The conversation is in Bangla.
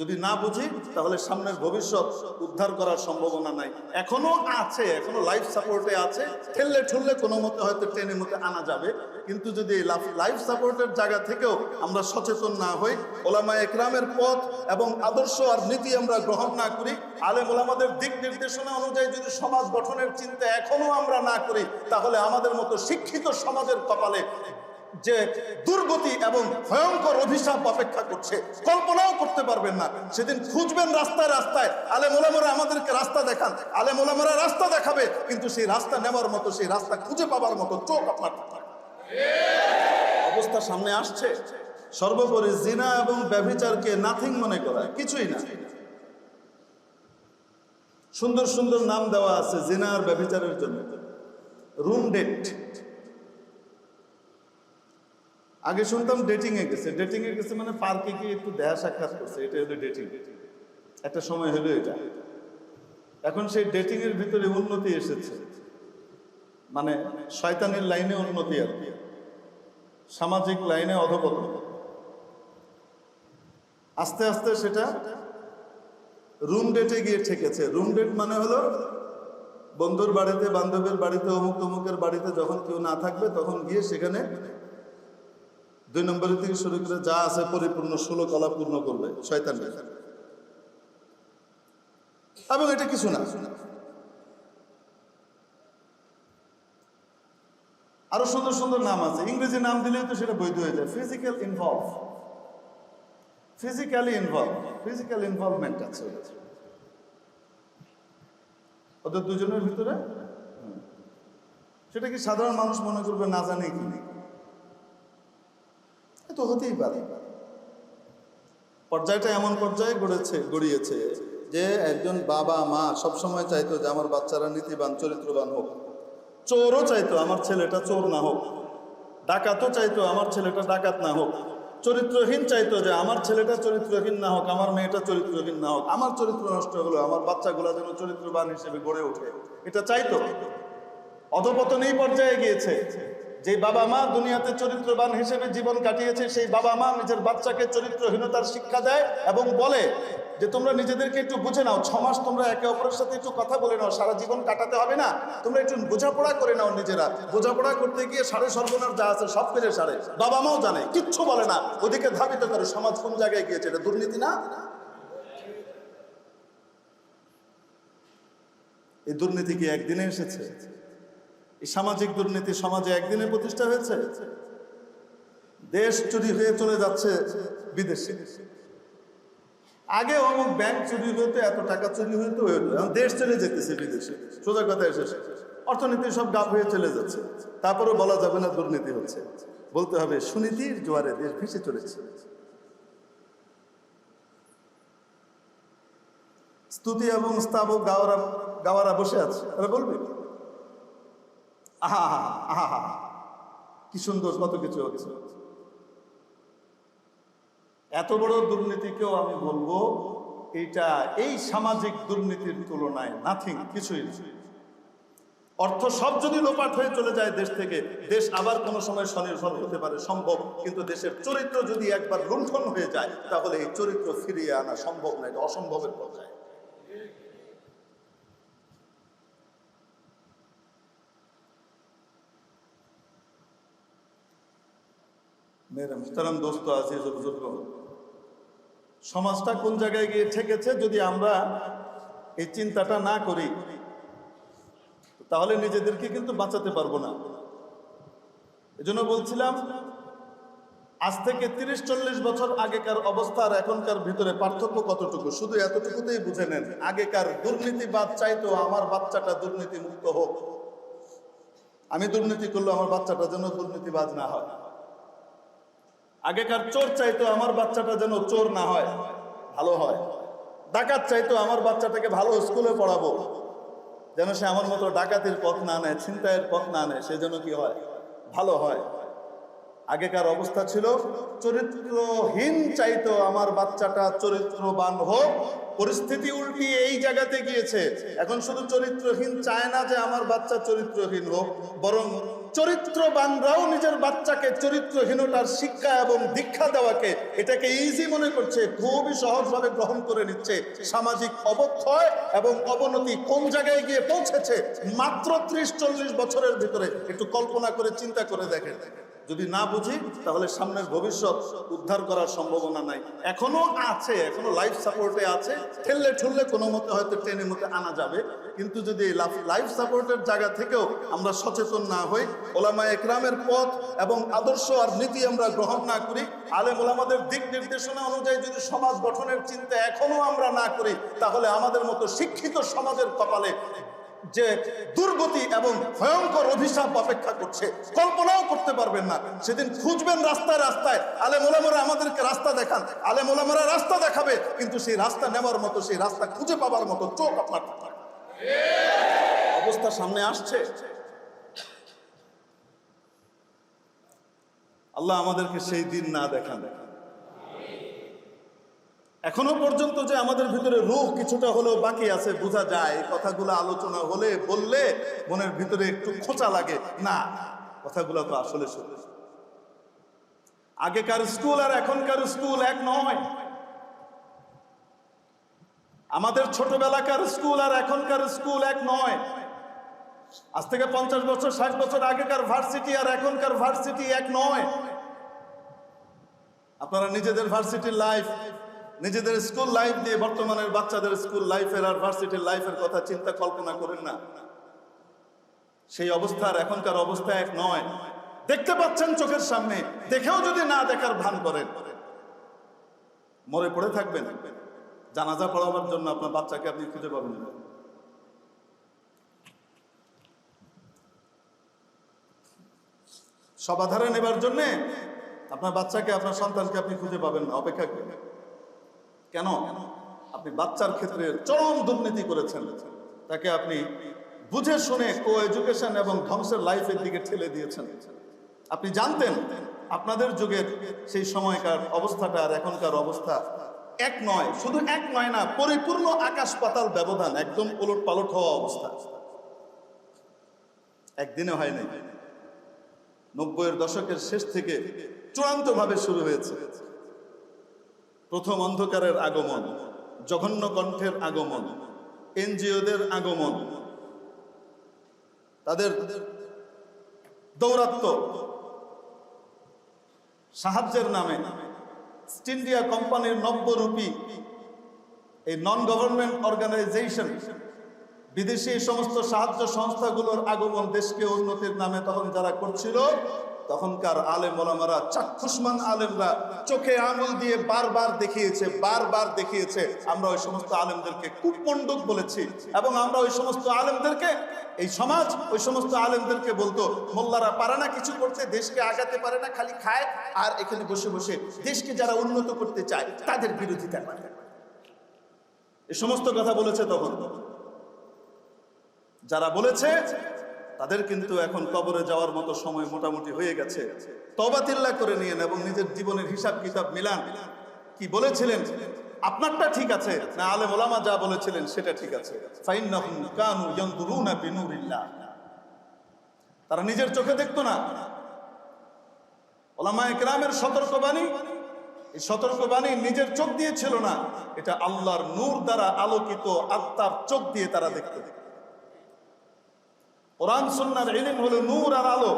যদি না বুঝি, তাহলে সামনের ভবিষ্যৎ উদ্ধার করার সম্ভাবনা নাই। এখনও আছে, এখনও লাইফ সাপোর্টে আছে। ঠেললে ঠুললে কোনো মতে হয়তো ট্রেনের মধ্যে আনা যাবে। কিন্তু যদি লাইফ সাপোর্টের জায়গা থেকেও আমরা সচেতন না হই, ওলামা একরামের পথ এবং আদর্শ আর নীতি আমরা গ্রহণ না করি, আলেম ওলামাদের দিক নির্দেশনা অনুযায়ী যদি সমাজ গঠনের চিন্তা এখনও আমরা না করি, তাহলে আমাদের মতো শিক্ষিত সমাজের কপালে যে দুর্গতি এবং ভয়ঙ্কর অভিশাপ অপেক্ষা করছে। কল্পনাও করতে পারবেন না। সেদিন খুঁজবেন রাস্তায় রাস্তায়। আলে মোলামরা আমাদেরকে রাস্তা দেখান। আলে মোলামরা রাস্তা দেখাবে। কিন্তু সেই রাস্তা নেওয়ার মতো, সেই রাস্তা খুঁজে পাবার মতো চোখ আপনার অবস্থা সামনে আসছে। সর্বোপরি জিনা এবং ব্যভিচারকে নাথিং মনে করা, কিছুই না। সুন্দর সুন্দর নাম দেওয়া আছে জিনা আর ব্যভিচারের জন্য। Room date. আগে শুনতাম ডেটিং এ গেছে। ডেটিং এ গেছে মানে পার্কে গিয়ে একটু দেহা সাক্ষাৎ করছে, এটা হলো ডেটিং একটা সময় হলো এটা। এখন সেই ডেটিং এর ভিতরে উন্নতি এসেছে। মানে শয়তানের লাইনে উন্নতি আর কি। সামাজিক লাইনে অধপতন। আস্তে আস্তে সেটা রুম ডেটে গিয়ে ঠেকেছে। রুম ডেট মানে হলো বন্ধুর বাড়িতে, বান্ধবের বাড়িতে অমুক তমুকের বাড়িতে যখন কেউ না থাকবে তখন গিয়ে সেখানে দুই নম্বরের থেকে শুরু করে যা আছে পরিপূর্ণ, ষোলো কলা পূর্ণ করবে, শয়তান এবং এটা কিছু না। আরও সুন্দর সুন্দর নাম আছে। ইংরেজি নাম দিলেই তো সেটা বৈধ হয়ে যায়। Physical involve physically involve physical involvement আছে ওদের। দুজনের ভিতরে? সেটা কি সাধারণ মানুষ মনে করবে? না জানে কি নেই। তো হতেই পারে। পর্যায়টা এমন পর্যায়ে গড়েছে, গড়িয়েছে যে একজন বাবা, মা সবসময় চাইতো যে আমার বাচ্চারা নীতিবান, চরিত্রবান হোক। চোরও চাইতো আমার ছেলেটা চোর না হোক। ডাকাতও চাইতো আমার ছেলেটা ডাকাত না হোক। চরিত্রহীন চাইতো যে আমার ছেলেটা চরিত্রহীন না হোক, আমার মেয়েটা চরিত্রহীন না হোক। আমার চরিত্র নষ্ট হলো, আমার বাচ্চাগুলো যেন চরিত্রবান হিসেবে গড়ে ওঠে। এটা চাইতো। অধপতন এই পর্যায়ে গিয়েছে। যে বাবা মা দুনিয়াতে চরিত্রবান হিসেবে জীবন কাটিয়েছে, সেই বাবা মা নিজের বাচ্চাকে চরিত্রহীনতার শিক্ষা দেয় এবং বলে যে, তোমরা নিজেদেরকে একটু বুঝে নাও, ছ মাস তোমরা একে অপরের সাথে একটু কথা বলে নাও, সারা জীবন কাটাতে হবে না। তোমরা একটু বোঝাপড়া করে নাও নিজেরা। বোঝাপড়া করতে গিয়ে সাড়ে সর্বনাশ যা আছে সব পেরে সাড়ে বাবা মাও জানে, কিচ্ছু বলে না। ওদিকে ধাবিত করে, সমাজ কোন জায়গায় গিয়েছে? এটা দুর্নীতি না? এই দুর্নীতি কি একদিনে এসেছে? এই সামাজিক দুর্নীতি সমাজে একদিনে প্রতিষ্ঠা হয়েছে? দেশ চুরি হয়ে চলে যাচ্ছে বিদেশে। আগে অমুক ব্যাংক চুরি হতো, এত টাকা চুরি হইতো হইতো দেশ চলে যেতেছে বিদেশে। সোজা কথা এসেছে অর্থনীতি সব গাপ হয়ে চলে যাচ্ছে। তারপরেও বলা যাবে না দুর্নীতি হচ্ছে। বলতে হবে, সুনীতির জোয়ারে দেশ ভেসে চলেছে। স্তুতি এবং স্থাবক গাওয়ারা গাওয়ারা বসে আছে। তারা বলবে? আহা আহা কি সুন্দর, কত কিছু হচ্ছে। এত বড় দুর্নীতিকেও আমি বলব এটা এই সামাজিক দুর্নীতির তুলনায় নাথিং কিছুই অর্থ সব যদি লোপাট হয়ে চলে যায় দেশ থেকে, দেশ আবার কোনো সময় স্বনির্ভর হতে পারে, সম্ভব। কিন্তু দেশের চরিত্র যদি একবার লুণ্ঠন হয়ে যায়, তাহলে এই চরিত্র ফিরিয়ে আনা সম্ভব না, এটা অসম্ভবের পর্যায়ে। মেরে মুহতারাম দোস্ত ও বুজুর্গ সমাজটা কোন জায়গায় গিয়ে ঠেকেছে যদি আমরা এই চিন্তাটা না করি, তাহলে নিজেদেরকে কিন্তু বাঁচাতে পারব না। এজন্য বলছিলাম, আজ থেকে তিরিশ, চল্লিশ বছর আগেকার অবস্থা আর এখনকার ভিতরে পার্থক্য কতটুকু? শুধু এতটুকুতেই বুঝে নেন, আগেকার দুর্নীতিবাদ চাইতো আমার বাচ্চাটা দুর্নীতি মুক্ত হোক। আমি দুর্নীতি করলে আমার বাচ্চাটা যেন দুর্নীতিবাজ না হয়। আগেকার চোর চাইতো আমার বাচ্চাটা যেন চোর না হয়, ভালো হয়। ডাকাত চাইতো আমার বাচ্চাটাকে ভালো স্কুলে পড়াবো, যেন সে আমার মতো ডাকাতির পথ না নেয়, ছিনতাইয়ের পথ না নেয় সে যেন কি হয়? ভালো হয়। আগেকার অবস্থা ছিল, চরিত্রহীন চাইতো আমার বাচ্চাটা চরিত্রবান হোক, পরিস্থিতি উল্টিয়ে এই জায়গাতে গিয়েছে। এখন শুধু চরিত্রহীন চায় না যে আমার বাচ্চা চরিত্রহীন হোক, বরং চরিত্রবানরাও নিজের বাচ্চাকে চরিত্রহীনতার শিক্ষা এবং দীক্ষা দেওয়াকে এটাকে ইজি মনে করছে, খুবই সহজভাবে গ্রহণ করে নিচ্ছে। সামাজিক অবক্ষয় এবং অবনতি কোন জায়গায় গিয়ে পৌঁছেছে, মাত্র ত্রিশ চল্লিশ বছরের ভিতরে একটু কল্পনা করে, চিন্তা করে দেখেন। যদি না বুঝি, তাহলে সামনের ভবিষ্যৎ উদ্ধার করার সম্ভাবনা নাই। এখনও আছে, এখনও লাইফ সাপোর্টে আছে। ঠেললে ঠুললে কোনো মতে হয়তো ট্রেনের মধ্যে আনা যাবে। কিন্তু যদি লাইফ সাপোর্টের জায়গা থেকেও আমরা সচেতন না হই, ওলামা একরামের পথ এবং আদর্শ আর নীতি আমরা গ্রহণ না করি, আলেম ওলামাদের দিক নির্দেশনা অনুযায়ী যদি সমাজ গঠনের চিন্তা এখনও আমরা না করি, তাহলে আমাদের মতো শিক্ষিত সমাজের কপালে যে দুর্গতি এবং ভয়ঙ্কর অভিশাপ অপেক্ষা করছে, কল্পনাও করতে পারবেন না। সেদিন খুঁজবেন রাস্তায় রাস্তায় আলে মোলামরা আমাদেরকে রাস্তা দেখান। আলে মোলামরা রাস্তা দেখাবে, কিন্তু সেই রাস্তা নেওয়ার মতো, সেই রাস্তা খুঁজে পাবার মতো চোখ আপনার অবস্থা সামনে আসছে। আল্লাহ আমাদেরকে সেই দিন না দেখান। এখনও পর্যন্ত যে আমাদের ভিতরে রূহ কিছুটা হলেও বাকি আছে, বোঝা যায়। কথাগুলো আলোচনা হলে, বললে মনের ভিতরে একটু খোঁচা লাগে। না, কথাগুলো তো আসলে সত্যি। আগেকার স্কুল আর এখনকার স্কুল এক নয়। আমাদের ছোটবেলাকার স্কুল আর এখনকার স্কুল এক নয়। আজ থেকে পঞ্চাশ বছর, ষাট বছর আগেকার ভার্সিটি আর এখনকার ভার্সিটি এক নয়। আপনারা নিজেদের ভার্সিটির লাইফ নিজেদের স্কুল লাইফ দিয়ে বর্তমানের বাচ্চাদের স্কুল লাইফের আর ভার্সিটির লাইফের কথা চিন্তা কল্পনা করেন না। সেই অবস্থার এখনকার অবস্থা এক নয়। দেখতে পাচ্ছেন চোখের সামনে, দেখেও যদি না দেখার ভান করেন, মরে পড়ে থাকবেন। জানাজা পড়াবার জন্য আপনার বাচ্চাকে আপনি খুঁজে পাবেন না। সবাধারে নেবার জন্যে আপনার বাচ্চাকে, আপনার সন্তানকে আপনি খুঁজে পাবেন না, অপেক্ষা করবেন। কেন? আপনি বাচ্চার ক্ষেত্রে চরম দুর্নীতি করেছেন। তাকে আপনি বুঝে শুনে কো এডুকেশন এবং ধ্বংসের লাইফের দিকে ঠেলে দিয়েছেন। আপনি জানতেন, আপনাদের যুগের সেই সময়কার অবস্থাটা আর এখনকার অবস্থা এক নয়, শুধু এক নয় না, পরিপূর্ণ আকাশ পাতাল ব্যবধান, একদম উলট পালট হওয়া অবস্থা। একদিনে হয় নাই। নব্বইয়ের দশকের শেষ থেকে চূড়ান্তভাবে শুরু হয়েছে। প্রথম অন্ধকারের আগমন, জঘন্য কণ্ঠের আগমন, এনজিওদের আগমন, তাদের দৌরাত্ম সাহায্যের নামে, ইস্ট ইন্ডিয়া কোম্পানির নব্য নব্যরূপী এই নন গভর্নমেন্ট অর্গানাইজেশন বিদেশি সমস্ত সাহায্য সংস্থাগুলোর আগমন দেশকে উন্নতির নামে তখন যারা করছিল তখনকার আলেম ওলামারা, চাক্ষুষ্মান আলেমরা চোখে আঙুল দিয়ে বারবার দেখিয়েছে বারবার দেখিয়েছে, আমরা ওই সমস্ত আলেমদেরকে কুপমণ্ডক বলেছি এবং আমরা ওই সমস্ত আলেমদেরকে, এই সমাজ ওই সমস্ত আলেমদেরকে বলতো, মোল্লারা পারে না কিছু করতে, দেশকে আগাতে পারে না, খালি খায় আর এখানে বসে বসে দেশকে যারা উন্নত করতে চায়, তাদের বিরোধিতা করে। এই সমস্ত কথা বলেছে তখন। যারা বলেছে তাদের কিন্তু এখন কবরে যাওয়ার মতো সময় মোটামুটি হয়ে গেছে। তবাতিল্লা করে নিয়েন এবং নিজের জীবনের হিসাব কিতাব মিলান। কি বলেছিলেন? আপনারটা ঠিক আছে, না আলে মোলামা যা বলেছিলেন সেটা ঠিক আছে। তারা নিজের চোখে দেখতো না। ওলামা একরামের সতর্কবাণী, এই সতর্কবাণী নিজের চোখ দিয়ে ছিল না। এটা আল্লাহর নূর দ্বারা আলোকিত আত্মার চোখ দিয়ে তারা দেখতে। কোরআন সুন্নার ইলিম হলো নূর আর আলো।